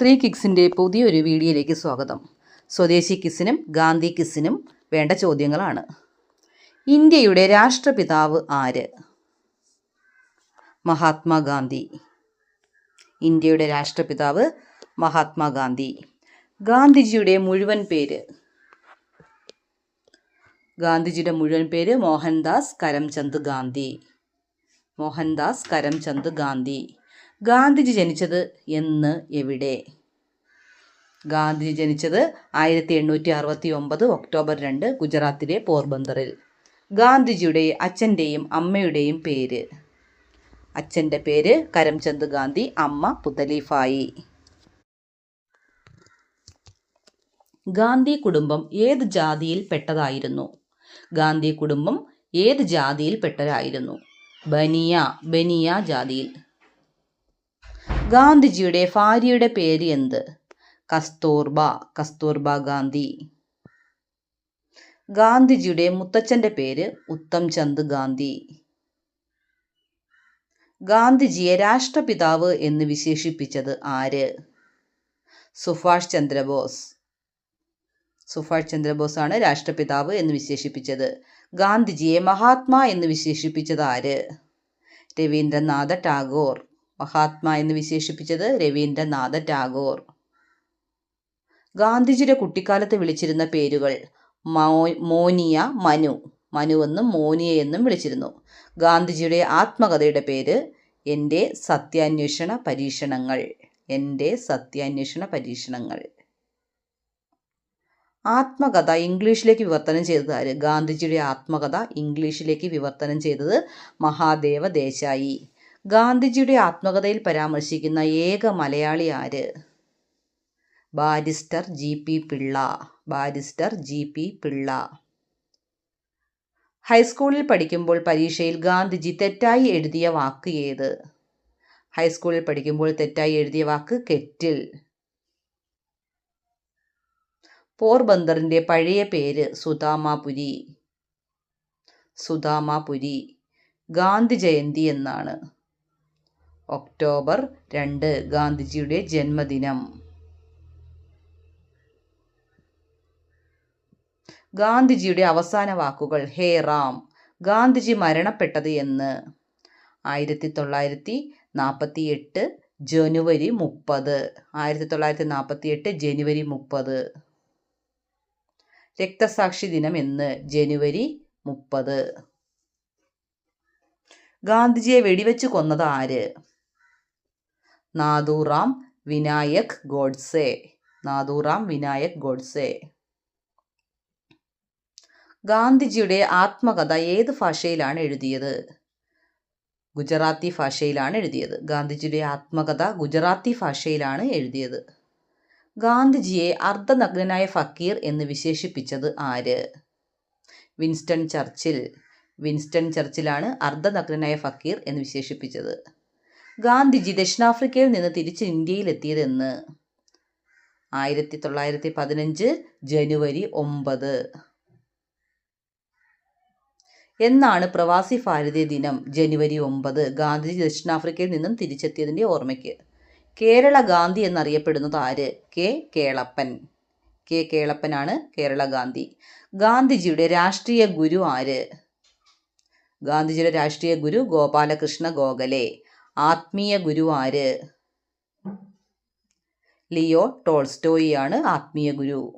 Three കിക്സിന്റെ പുതിയൊരു വീഡിയോയിലേക്ക് സ്വാഗതം. സ്വദേശി കിസിനും ഗാന്ധി കിസിനും വേണ്ട ചോദ്യങ്ങളാണ്. ഇന്ത്യയുടെ രാഷ്ട്രപിതാവ് ആര്? മഹാത്മാഗാന്ധി. ഇന്ത്യയുടെ രാഷ്ട്രപിതാവ് മഹാത്മാഗാന്ധി. ഗാന്ധിജിയുടെ മുഴുവൻ പേര്. ഗാന്ധിജിയുടെ മുഴുവൻ പേര് മോഹൻദാസ് കരംചന്ദ് ഗാന്ധി. മോഹൻദാസ് കരംചന്ദ് ഗാന്ധി. ഗാന്ധിജി ജനിച്ചത് എന്ന് എവിടെ? ഗാന്ധിജി ജനിച്ചത് ആയിരത്തി എണ്ണൂറ്റി അറുപത്തി ഒമ്പത് ഒക്ടോബർ രണ്ട് ഗുജറാത്തിലെ പോർബന്ദറിൽ. ഗാന്ധിജിയുടെ അച്ഛന്റെയും അമ്മയുടെയും പേര്. അച്ഛന്റെ പേര് കരംചന്ദ് ഗാന്ധി അമ്മ പുതലീഫായി. ഗാന്ധി കുടുംബം ഏത് ജാതിയിൽ പെട്ടതായിരുന്നു? ഗാന്ധി കുടുംബം ഏത് ജാതിയിൽ പെട്ടതായിരുന്നു? ബനിയ ബനിയ ജാതിയിൽ. ഗാന്ധിജിയുടെ ഭാര്യയുടെ പേര് എന്ത്? കസ്തൂർബ കസ്തൂർബ ഗാന്ധി. ഗാന്ധിജിയുടെ മുത്തച്ഛന്റെ പേര് ഉത്തം ചന്ദ് ഗാന്ധി. ഗാന്ധിജിയെ രാഷ്ട്രപിതാവ് എന്ന് വിശേഷിപ്പിച്ചത് ആര്? സുഭാഷ് ചന്ദ്രബോസ്. സുഭാഷ് ചന്ദ്രബോസ് ആണ് രാഷ്ട്രപിതാവ് എന്ന് വിശേഷിപ്പിച്ചത്. ഗാന്ധിജിയെ മഹാത്മാ എന്ന് വിശേഷിപ്പിച്ചത് ആര്? രവീന്ദ്രനാഥ ടാഗോർ. മഹാത്മാ എന്ന് വിശേഷിപ്പിച്ചത് രവീന്ദ്രനാഥ ടാഗോർ. ഗാന്ധിജിയുടെ കുട്ടിക്കാലത്ത് വിളിച്ചിരുന്ന പേരുകൾ മോനിയ മനു. മനു എന്നും മോനിയ എന്നും വിളിച്ചിരുന്നു. ഗാന്ധിജിയുടെ ആത്മകഥയുടെ പേര് എന്റെ സത്യാന്വേഷണ പരീക്ഷണങ്ങൾ. എന്റെ സത്യാന്വേഷണ പരീക്ഷണങ്ങൾ. ആത്മകഥ ഇംഗ്ലീഷിലേക്ക് വിവർത്തനം ചെയ്തത് ഗാന്ധിജിയുടെ ആത്മകഥ ഇംഗ്ലീഷിലേക്ക് വിവർത്തനം ചെയ്തത് മഹാദേവ ദേശായി. ഗാന്ധിജിയുടെ ആത്മകഥയിൽ പരാമർശിക്കുന്ന ഏക മലയാളി ആര്? Barrister G P Pillai. Barrister G P Pillai. ഹൈസ്കൂളിൽ പഠിക്കുമ്പോൾ പരീക്ഷയിൽ ഗാന്ധിജി തെറ്റായി എഴുതിയ വാക്ക് ഏത്? ഹൈസ്കൂളിൽ പഠിക്കുമ്പോൾ തെറ്റായി എഴുതിയ വാക്ക് കെറ്റിൽ. പോർബന്ദറിന്റെ പഴയ പേര് സുധാമാപുരി. സുധാമാപുരി. ഗാന്ധി ജയന്തി എന്നാണ്. ഒക്ടോബർ രണ്ട് ഗാന്ധിജിയുടെ ജന്മദിനം. ഗാന്ധിജിയുടെ അവസാന വാക്കുകൾ ഹേ റാം ഗാന്ധിജി മരണപ്പെട്ടത് എന്ന്. ആയിരത്തി തൊള്ളായിരത്തി നാൽപ്പത്തി എട്ട് ജനുവരി മുപ്പത്. ആയിരത്തി തൊള്ളായിരത്തി നാൽപ്പത്തി എട്ട് ജനുവരി മുപ്പത്. രക്തസാക്ഷി ദിനം എന്ന് ജനുവരി മുപ്പത്. ഗാന്ധിജിയെ വെടിവെച്ച് കൊന്നത് ആര്? നാദൂറാം വിനായക് ഗോഡ്സെ. നാദൂറാം വിനായക് ഗോഡ്സെ. ഗാന്ധിജിയുടെ ആത്മകഥ ഏത് ഭാഷയിലാണ് എഴുതിയത്? ഗുജറാത്തി ഭാഷയിലാണ് എഴുതിയത്. ഗാന്ധിജിയുടെ ആത്മകഥ ഗുജറാത്തി ഭാഷയിലാണ് എഴുതിയത്. ഗാന്ധിജിയെ അർദ്ധനഗ്നനായ ഫക്കീർ എന്ന് വിശേഷിപ്പിച്ചത് ആര്? Winston Churchill. വിൻസ്റ്റൺ ചർച്ചിലാണ് അർദ്ധനഗ്നനായ ഫക്കീർ എന്ന് വിശേഷിപ്പിച്ചത്. ഗാന്ധിജി ദക്ഷിണാഫ്രിക്കയിൽ നിന്ന് തിരിച്ച് ഇന്ത്യയിലെത്തിയതെന്ന്. ആയിരത്തി തൊള്ളായിരത്തി പതിനഞ്ച് ജനുവരി ഒമ്പത്. എന്നാണ് പ്രവാസി ഭാരതീയ ദിനം ജനുവരി ഒമ്പത് ഗാന്ധിജി ദക്ഷിണാഫ്രിക്കയിൽ നിന്നും തിരിച്ചെത്തിയതിന്റെ ഓർമ്മയ്ക്ക്. കേരള ഗാന്ധി എന്നറിയപ്പെടുന്നത് ആര്? കെ. കേളപ്പൻ. കെ. കേളപ്പനാണ് കേരള ഗാന്ധി. ഗാന്ധിജിയുടെ രാഷ്ട്രീയ ഗുരു ആര്? ഗാന്ധിജിയുടെ രാഷ്ട്രീയ ഗുരു ഗോപാലകൃഷ്ണ ഗോഖലെ. ആത്മീയ ഗുരുവാര്. ലിയോ ടോൾസ്റ്റോയിയാണ് ആത്മീയ ഗുരു.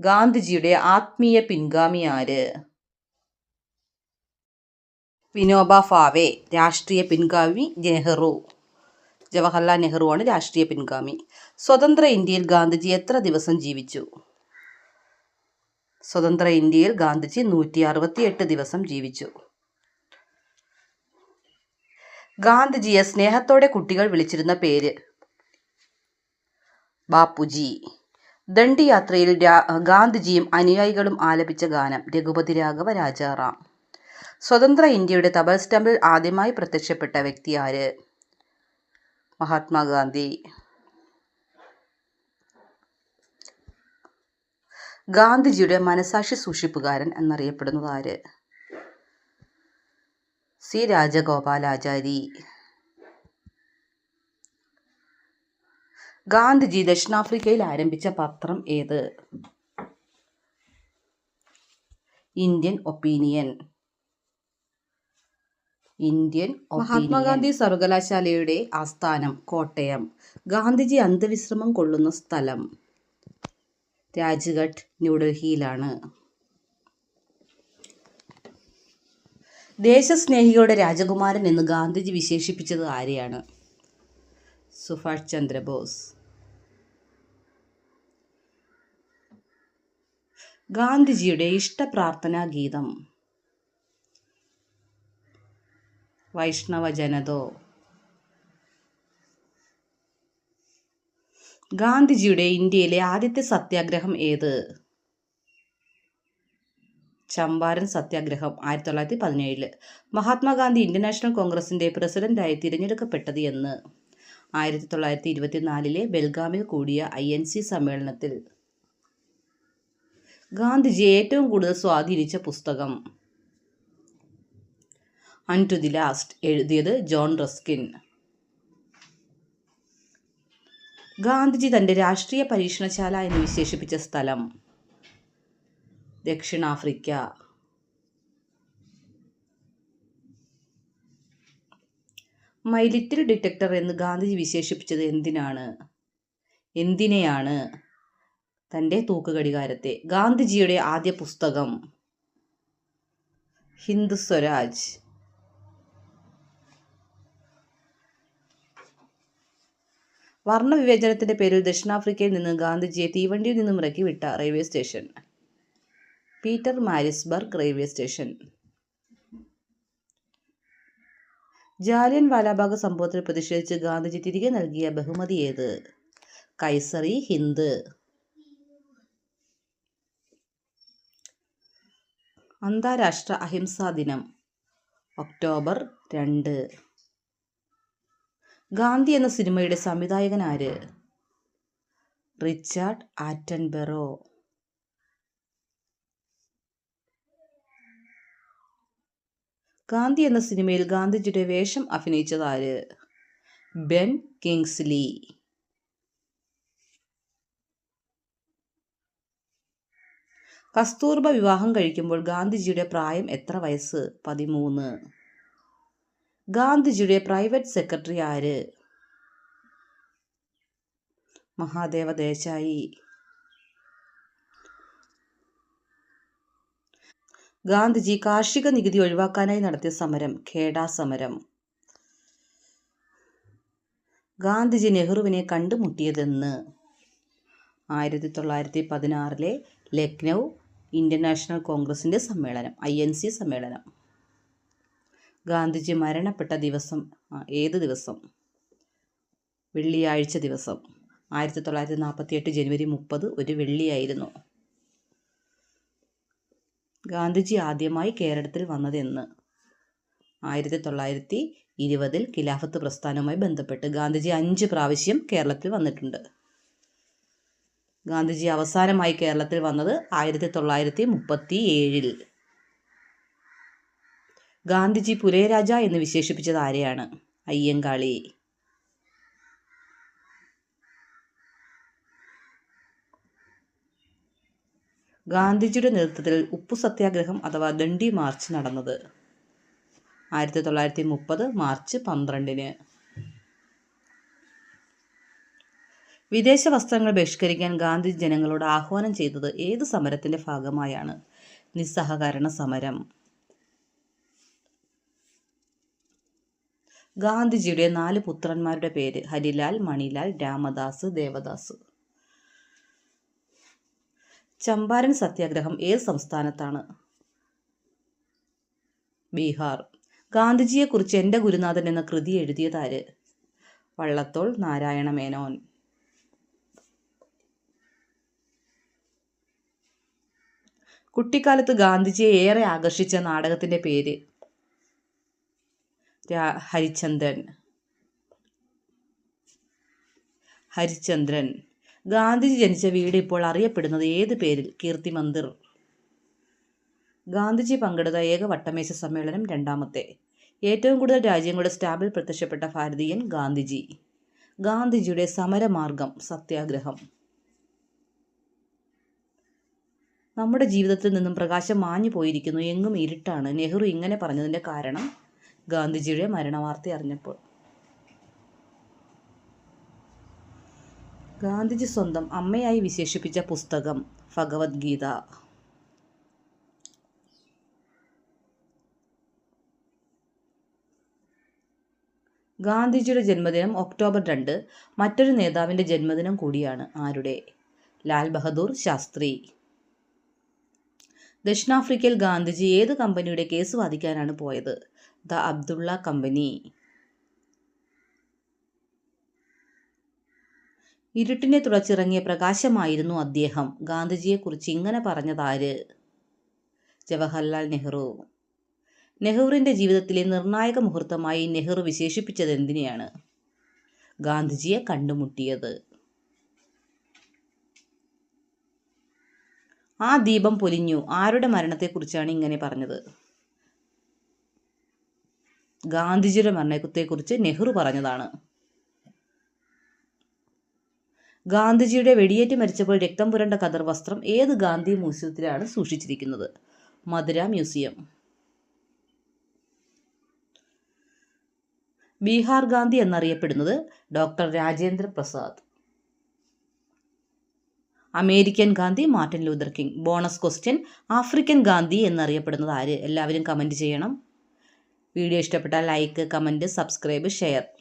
ഗാന്ധിജിയുടെ ആത്മീയ പിൻഗാമി ആര്? വിനോബ ഫാവെ രാഷ്ട്രീയ പിൻഗാമി നെഹ്റു. ജവഹർലാൽ നെഹ്റു ആണ് രാഷ്ട്രീയ പിൻഗാമി. സ്വതന്ത്ര ഇന്ത്യയിൽ ഗാന്ധിജി എത്ര ദിവസം ജീവിച്ചു? സ്വതന്ത്ര ഇന്ത്യയിൽ ഗാന്ധിജി നൂറ്റി ദിവസം ജീവിച്ചു. ഗാന്ധിജിയെ സ്നേഹത്തോടെ കുട്ടികൾ വിളിച്ചിരുന്ന പേര്. ബാപ്പുജി. ദണ്ഡിയാത്രയിൽ ഗാന്ധിജിയും അനുയായികളും ആലപിച്ച ഗാനം രഘുപതി രാഘവ രാജാറാം. സ്വതന്ത്ര ഇന്ത്യയുടെ തപാൽ സ്റ്റാമ്പിൽ ആദ്യമായി പ്രത്യക്ഷപ്പെട്ട വ്യക്തി ആര്? മഹാത്മാഗാന്ധി. ഗാന്ധിജിയുടെ മനസാക്ഷി സൂക്ഷിപ്പുകാരൻ എന്നറിയപ്പെടുന്നത് ആര്? സി രാജഗോപാലാചാരി. ഗാന്ധിജി ദക്ഷിണാഫ്രിക്കയിൽ ആരംഭിച്ച പത്രം ഏത്? Indian opinion. ഇന്ത്യൻ മഹാത്മാഗാന്ധി സർവകലാശാലയുടെ ആസ്ഥാനം കോട്ടയം. ഗാന്ധിജി അന്തവിശ്രമം കൊള്ളുന്ന സ്ഥലം. രാജ്ഘട്ട് ന്യൂഡൽഹിയിലാണ് ദേശസ്നേഹികളുടെ രാജകുമാരൻ എന്ന് ഗാന്ധിജി വിശേഷിപ്പിച്ചത് ആരെയാണ്? സുഭാഷ് ചന്ദ്രബോസ്. ഗാന്ധിജിയുടെ ഇഷ്ടപ്രാർത്ഥനാ ഗീതം. വൈഷ്ണവ ജനതോ ഗാന്ധിജിയുടെ ഇന്ത്യയിലെ ആദ്യത്തെ സത്യാഗ്രഹം ഏത്? ചമ്പാരൻ സത്യാഗ്രഹം ആയിരത്തി തൊള്ളായിരത്തി പതിനേഴിൽ മഹാത്മാഗാന്ധി ഇന്ത്യൻ നാഷണൽ കോൺഗ്രസിന്റെ പ്രസിഡന്റായി തിരഞ്ഞെടുക്കപ്പെട്ടത് എന്ന്. ആയിരത്തി തൊള്ളായിരത്തി ഇരുപത്തിനാലിലെ ബെൽഗാമിൽ കൂടിയ ഐ എൻ സി സമ്മേളനത്തിൽ. ഗാന്ധിജിയെ ഏറ്റവും കൂടുതൽ സ്വാധീനിച്ച പുസ്തകം. അൺ ടു ദി ലാസ്റ്റ് എഴുതിയത് ജോൺ റസ്കിൻ. ഗാന്ധിജി തന്റെ രാഷ്ട്രീയ പരീക്ഷണശാല എന്ന് വിശേഷിപ്പിച്ച സ്ഥലം. ദക്ഷിണാഫ്രിക്ക. മൈ ലിറ്റിൽ ഡിറ്റക്ടർ എന്ന് ഗാന്ധിജി വിശേഷിപ്പിച്ചത് എന്തിനാണ്? എന്തിനെയാണ്? തന്റെ തൂക്കുകടികാരത്തെ. ഗാന്ധിജിയുടെ ആദ്യ പുസ്തകം. ഹിന്ദു സ്വരാജ്. വർണവിവേചനത്തിന്റെ പേരിൽ ദക്ഷിണാഫ്രിക്കയിൽ നിന്ന് ഗാന്ധിജിയെ തീവണ്ടിയിൽ നിന്നും ഇറക്കി വിട്ട railway station. Pietermaritzburg railway station. Jallian Walabagh സംഭവത്തിൽ പ്രതിഷേധിച്ച് ഗാന്ധിജി തിരികെ നൽകിയ ബഹുമതി ഏത്? കൈസറി ഹിന്ദ്. അന്താരാഷ്ട്ര അഹിംസാ ദിനം ഒക്ടോബർ രണ്ട്. ഗാന്ധി എന്ന സിനിമയുടെ സംവിധായകൻ ആര്? റിച്ചാർഡ് ആറ്റൻബെറോ. ഗാന്ധി എന്ന സിനിമയിൽ ഗാന്ധിജിയുടെ വേഷം അഭിനയിച്ചത് ആര് ബെൻ കിങ്സ്ലി. കസ്തൂർബ വിവാഹം കഴിക്കുമ്പോൾ ഗാന്ധിജിയുടെ പ്രായം എത്ര വയസ്സ്? പതിമൂന്ന്. ഗാന്ധിജിയുടെ പ്രൈവറ്റ് സെക്രട്ടറി ആര്? മഹാദേവ ദേശായി. ഗാന്ധിജി കാർഷിക നികുതി ഒഴിവാക്കാനായി നടത്തിയ സമരം ഖേഡാ സമരം. ഗാന്ധിജി നെഹ്റുവിനെ കണ്ടുമുട്ടിയതെന്ന് ആയിരത്തി തൊള്ളായിരത്തി പതിനാറിലെ ലക്നൗ ഇന്ത്യൻ നാഷണൽ സമ്മേളനം ഐ എൻ സി സമ്മേളനം. ഗാന്ധിജി മരണപ്പെട്ട ദിവസം ഏത് ദിവസം? വെള്ളിയാഴ്ച ദിവസം. ആയിരത്തി തൊള്ളായിരത്തി നാൽപ്പത്തി എട്ട് ജനുവരി മുപ്പത് ഒരു വെള്ളിയായിരുന്നു. ഗാന്ധിജി ആദ്യമായി കേരളത്തിൽ വന്നതെന്ന്. ആയിരത്തി തൊള്ളായിരത്തി ഇരുപതിൽ ഖിലാഫത്ത് പ്രസ്ഥാനവുമായി ബന്ധപ്പെട്ട് ഗാന്ധിജി അഞ്ച് പ്രാവശ്യം കേരളത്തിൽ വന്നിട്ടുണ്ട്. ഗാന്ധിജി അവസാനമായി കേരളത്തിൽ വന്നത് ആയിരത്തി തൊള്ളായിരത്തി മുപ്പത്തി ഏഴിൽ ഗാന്ധിജി പുരേരാജ എന്ന് വിശേഷിപ്പിച്ചത് ആരെയാണ്? അയ്യങ്കാളി. ഗാന്ധിജിയുടെ നേതൃത്വത്തിൽ ഉപ്പു സത്യാഗ്രഹം അഥവാ ദണ്ഡി മാർച്ച് നടന്നത്. ആയിരത്തി തൊള്ളായിരത്തി മുപ്പത് മാർച്ച് പന്ത്രണ്ടിന്. വിദേശ വസ്ത്രങ്ങൾ ബഹിഷ്കരിക്കാൻ ഗാന്ധി ജനങ്ങളോട് ആഹ്വാനം ചെയ്തത് ഏത് സമരത്തിന്റെ ഭാഗമായാണ്? നിസ്സഹകരണ സമരം. ഗാന്ധിജിയുടെ നാല് പുത്രന്മാരുടെ പേര് ഹരിലാൽ മണിലാൽ രാമദാസ് ദേവദാസ്. ചമ്പാരൻ സത്യാഗ്രഹം ഏത് സംസ്ഥാനത്താണ്? ബീഹാർ. ഗാന്ധിജിയെക്കുറിച്ച് എന്റെ ഗുരുനാഥൻ എന്ന കൃതി എഴുതിയതാര് വള്ളത്തോൾ നാരായണ മേനോൻ. കുട്ടിക്കാലത്ത് ഗാന്ധിജിയെ ഏറെ ആകർഷിച്ച നാടകത്തിന്റെ പേര് ഹരിചന്ദ്രൻ. ഹരിചന്ദ്രൻ. ഗാന്ധിജി ജനിച്ച വീട് ഇപ്പോൾ അറിയപ്പെടുന്നത് ഏത് പേരിൽ? കീർത്തി മന്ദിർ. ഗാന്ധിജി പങ്കെടുത്ത ഏക വട്ടമേശ സമ്മേളനം രണ്ടാമത്തെ. ഏറ്റവും കൂടുതൽ രാജ്യങ്ങളുടെ സ്റ്റാമ്പിൽ പ്രത്യക്ഷപ്പെട്ട ഭാരതീയൻ ഗാന്ധിജി. ഗാന്ധിജിയുടെ സമരമാർഗം സത്യാഗ്രഹം. നമ്മുടെ ജീവിതത്തിൽ നിന്നും പ്രകാശം മാഞ്ഞു പോയിരിക്കുന്നു. എങ്ങും ഇരുട്ടാണ്. നെഹ്റു ഇങ്ങനെ പറഞ്ഞതിന്റെ കാരണം ഗാന്ധിജിയുടെ മരണവാർത്ത അറിഞ്ഞപ്പോൾ. ഗാന്ധിജി സ്വന്തം അമ്മയായി വിശേഷിപ്പിച്ച പുസ്തകം ഭഗവത്ഗീത. ഗാന്ധിജിയുടെ ജന്മദിനം ഒക്ടോബർ രണ്ട് മറ്റൊരു നേതാവിന്റെ ജന്മദിനം കൂടിയാണ് ആരുടെ? ലാൽ ബഹദൂർ ശാസ്ത്രി. ദക്ഷിണാഫ്രിക്കയിൽ ഗാന്ധിജി ഏത് കമ്പനിയുടെ കേസ് വാദിക്കാനാണ് പോയത്? ദ അബ്ദുള്ള കമ്പനി. ഇരുട്ടിനെ തുളച്ചിറങ്ങിയ പ്രകാശമായിരുന്നു അദ്ദേഹം. ഗാന്ധിജിയെക്കുറിച്ച് ഇങ്ങനെ പറഞ്ഞതാര്? ജവഹർലാൽ നെഹ്റു. നെഹ്റുവിന്റെ ജീവിതത്തിലെ നിർണായക മുഹൂർത്തമായി നെഹ്റു വിശേഷിപ്പിച്ചത് എന്തിനെയാണ്? ഗാന്ധിജിയെ കണ്ടുമുട്ടിയത്. ആ ദീപം പൊലിഞ്ഞു. ആരുടെ മരണത്തെക്കുറിച്ചാണ് ഇങ്ങനെ പറഞ്ഞത്? ഗാന്ധിജിയുടെ മരണത്തെക്കുറിച്ച് നെഹ്റു പറഞ്ഞതാണ്. ഗാന്ധിജിയുടെ വെടിയേറ്റ് മരിച്ചപ്പോൾ രക്തം പുരണ്ട കതർ വസ്ത്രം ഏത് ഗാന്ധി മ്യൂസിയത്തിലാണ് സൂക്ഷിച്ചിരിക്കുന്നത്? മധുര മ്യൂസിയം. ബീഹാർ ഗാന്ധി എന്നറിയപ്പെടുന്നത് doctor Rajendra Prasad. American Gandhi Martin Luther King. Bonus question African Gandhi എന്നറിയപ്പെടുന്നത് ആര്? എല്ലാവരും കമന്റ് ചെയ്യണം. വീഡിയോ ഇഷ്ടപ്പെട്ടാൽ ലൈക്ക് കമന്റ് സബ്സ്ക്രൈബ് ഷെയർ.